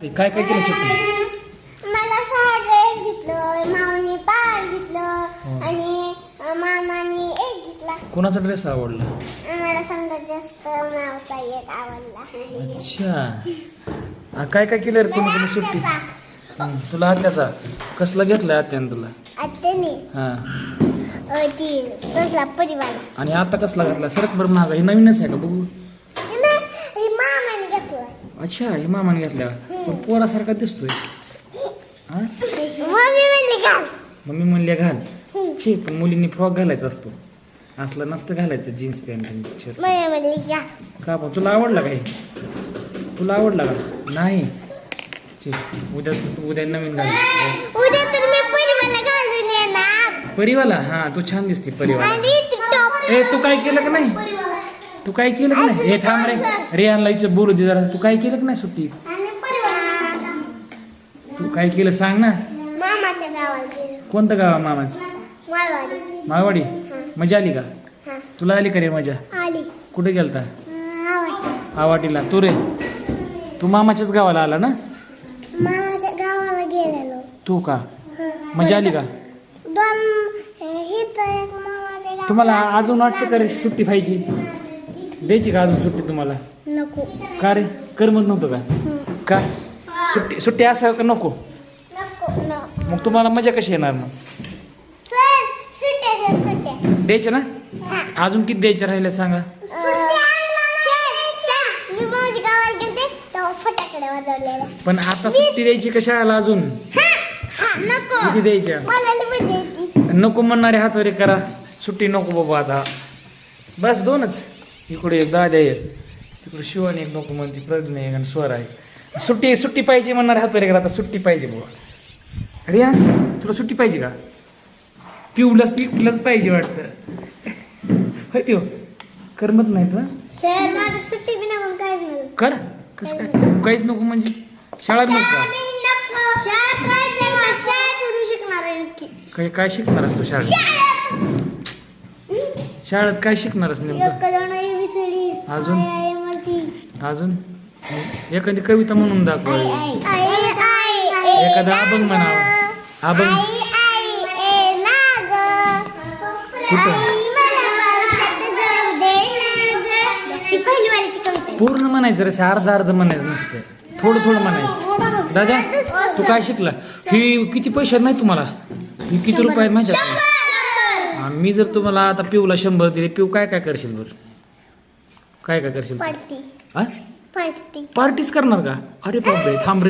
काय काय केलं सुट्टी मला सहा ड्रेस घेतलं माऊनी पार घेतलं हो. आणि मामाने एक घेतला. कोणाचा ड्रेस आवडला? मला समजा जास्त मावचा एक आवडला. अच्छा. आ, काय काय केलं रे तुम्ही तुम्ही सुट्टी? हं, तुला आत्याचा? कसला घेतलाय आत्याने तुला आत्याने? हा. अं, ती तसला परिवार. आणि आता कसला घातला? सरक बरं महागा हे नवीनच आहे का बघू? घेतलं अच्छा हे मामाने घेतल्या पण पोरासारखा दिसतोय. हा? मम्मी म्हणली घाल. छे पण मुलींनी फ्रॉक घालायचा असतो. असला नसतं घालायचं जीन्स पॅन्ट आणि का पण तुला आवडला काय? तुला आवडला का? नाही. छे उद्या उद्या नवीन घाल उद्या तर मी परिवारला घालून येणार. परिवाला हा तू छान दिसते परिवाला आणि ती टॉप ए तू काय केलं का नाही? तू काय केलं का नाही? हे थांब रे. रियानला विचार बोलू दे जरा. तू काय केलं का नाही सुट्टी? तू काय केलं सांग ना. मामाच्या गावाला गेलो. कोणतं गाव आहे मामाचं? मालवाडी. माळवाडी मजा आली का? हा. तुला आली का रे मजा? आली. कुठे गेलता? अं, आवाटीला. तू रे. तू मामाच्याच गावाला आला ना? मामाच्या गावाला गेलेलो. तू का? मजा आली का? दोन हे तर एक मामाच्या गाव तुम्हाला अजून वाटतं का रे सुट्टी पाहिजे? द्यायची का अजून सुट्टी तुम्हाला? नको. का रे? करमत नव्हतं का. का? सुट्टी सुट्टी असावं का नको? मग तुम्हाला मजा कशी येणार मग? सर सुट्ट्या द्या सुट्ट्या. द्यायच्या ना? अजून किती द्यायच्या राहिल्या सांगा? पण आता सुट्टी द्यायची कशा आला अजून? हा नको. किती द्यायच्या? नको म्हणणारे हातवरे करा. सुट्टी नको बाबा आता. बस दोनच. इकडे एक दादा एक तिकडे शिवानी एक नको म्हणते प्रज्ञा एक आणि स्वर आहे सुट्टी सुट्टी पाहिजे म्हणणारे हातवरे करा आता सुट्टी पाहिजे बाबा रिया तुला सुट्टी पाहिजे का? पिवलंच पिवलंच पाहिजे वाटतं. होय त्यो करमत नाही तर सुट्टी कर कसं काय? काहीच नको म्हणजे. शाळा नको. का मी नको. शाळेत राहायचंय मला शाळेत करू शिकणार आहे नक्की. काय काय शिकणार असतो शाळेत? शाळेत. काय शिकणारच नेमकं? अजून? अजून? एखादी कविता म्हणून दाखव. एखादा अभंग म्हणावा. अभंग. कुठं? पूर्ण म्हणायचं रे अर्धा अर्ध म्हणायचं नसतं. थोडं थोडं म्हणायचं. दादा तू काय शिकला? ही किती पैशात नाही तुम्हाला? ही किती रुपये आहेत माहिती मी जर तुम्हाला आता पिऊला शंभर दिले पिऊ काय काय करशील बरं? काय काय करशील पार्टी. हा पार्टी. पार्टीच करणार का? अरे बापरे थांब रे.